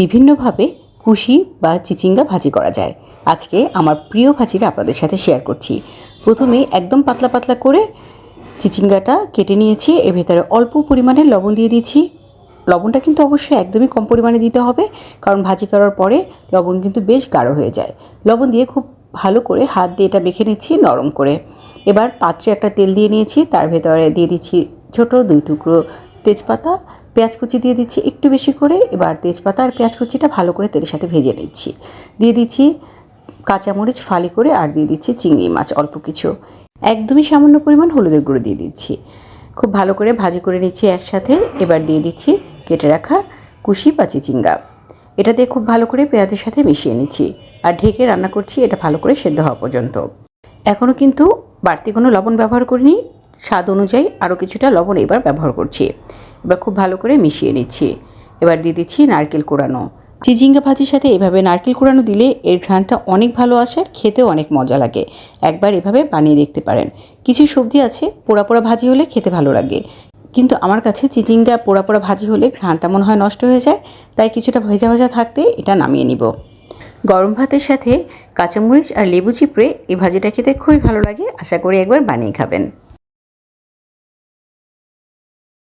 বিভিন্নভাবে কুশি বা চিচিঙ্গা ভাজি করা যায়। আজকে আমার প্রিয় ভাজিটা আপনাদের সাথে শেয়ার করছি। প্রথমে একদম পাতলা পাতলা করে চিচিঙ্গাটা কেটে নিয়েছি। এর ভেতরে অল্প পরিমাণে লবণ দিয়ে দিচ্ছি লবণটা কিন্তু অবশ্যই একদমই কম পরিমাণে দিতে হবে, কারণ ভাজি করার পরে লবণ কিন্তু বেশ গাঢ় হয়ে যায়। লবণ দিয়ে খুব ভালো করে হাত দিয়ে এটা মেখে নিচ্ছি নরম করে। এবার পাত্রে একটা তেল দিয়ে নিয়েছি, তার ভেতরে দিয়ে দিচ্ছি ছোট দুই টুকরো তেজপাতা পেঁয়াজ কুচি দিয়ে দিচ্ছি একটু বেশি করে। এবার তেজপাতা আর পেঁয়াজ কুচিটা ভালো করে তেলের সাথে ভেজে নিচ্ছি। দিয়ে দিচ্ছি কাঁচামরিচ ফালি করে আর দিয়ে দিচ্ছি চিংড়ি মাছ, অল্প কিছু। একদমই সামান্য পরিমাণ হলুদের গুঁড়ো দিয়ে দিচ্ছি। খুব ভালো করে ভাজি করে নিচ্ছি একসাথে। এবার দিয়ে দিচ্ছি কেটে রাখা কুশি বা চিচিঙ্গা। এটা দিয়ে খুব ভালো করে পেঁয়াজের সাথে মিশিয়ে নিচ্ছি। আর ঢেকে রান্না করছি, এটা ভালো করে সেদ্ধ হওয়া পর্যন্ত। এখনও কিন্তু বাড়তি কোনো লবণ ব্যবহার করিনি। স্বাদ অনুযায়ী আরও কিছুটা লবণ এবার ব্যবহার করছি। এবার খুব ভালো করে মিশিয়ে নিচ্ছি। এবার দিয়ে দিচ্ছি নারকেল কোড়ানো চিচিঙ্গা ভাজির সাথে এভাবে নারকেল কোড়ানো দিলে এর ঘ্রাণটা অনেক ভালো আসে আর খেতেও অনেক মজা লাগে। একবার এভাবে বানিয়ে দেখতে পারেন। কিছু সবজি আছে, পোড়া পোড়া ভাজি হলে খেতে ভালো লাগে। কিন্তু আমার কাছে চিচিঙ্গা পোড়া পোড়া ভাজি হলে ঘ্রাণটা মনে হয় নষ্ট হয়ে যায়, তাই কিছুটা ভেজা ভাজা থাকতে এটা নামিয়ে নিব। গরম ভাতের সাথে কাঁচামরিচ আর লেবু চিপড়ে এই ভাজিটা খেতে খুবই ভালো লাগে। আশা করি একবার বানিয়ে খাবেন।